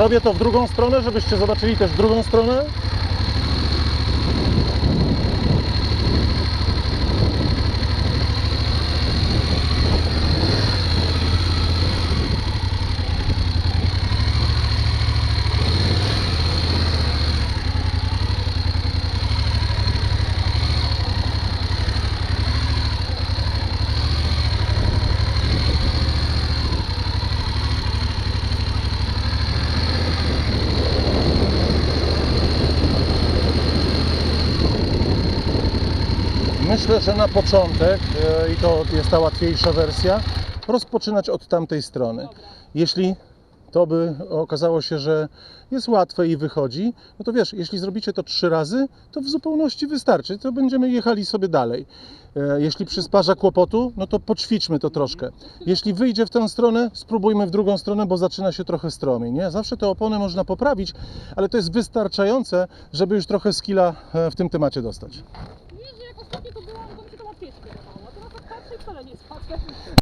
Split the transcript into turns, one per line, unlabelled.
Zrobię to w drugą stronę, żebyście zobaczyli też drugą stronę. Myślę, że na początek, e, i to jest ta łatwiejsza wersja, rozpoczynać od tamtej strony. Jeśli to by okazało się, że jest łatwe i wychodzi, no to wiesz, jeśli zrobicie to trzy razy, to w zupełności wystarczy, to będziemy jechali sobie dalej. E, Jeśli przysparza kłopotu, no to poćwiczmy to troszkę. Jeśli wyjdzie w tę stronę, spróbujmy w drugą stronę, bo zaczyna się trochę stromiej. Nie? Zawsze te opony można poprawić, ale to jest wystarczające, żeby już trochę skilla e, w tym temacie dostać.
Wydawało. A teraz patrzę i wcale nie łatwe.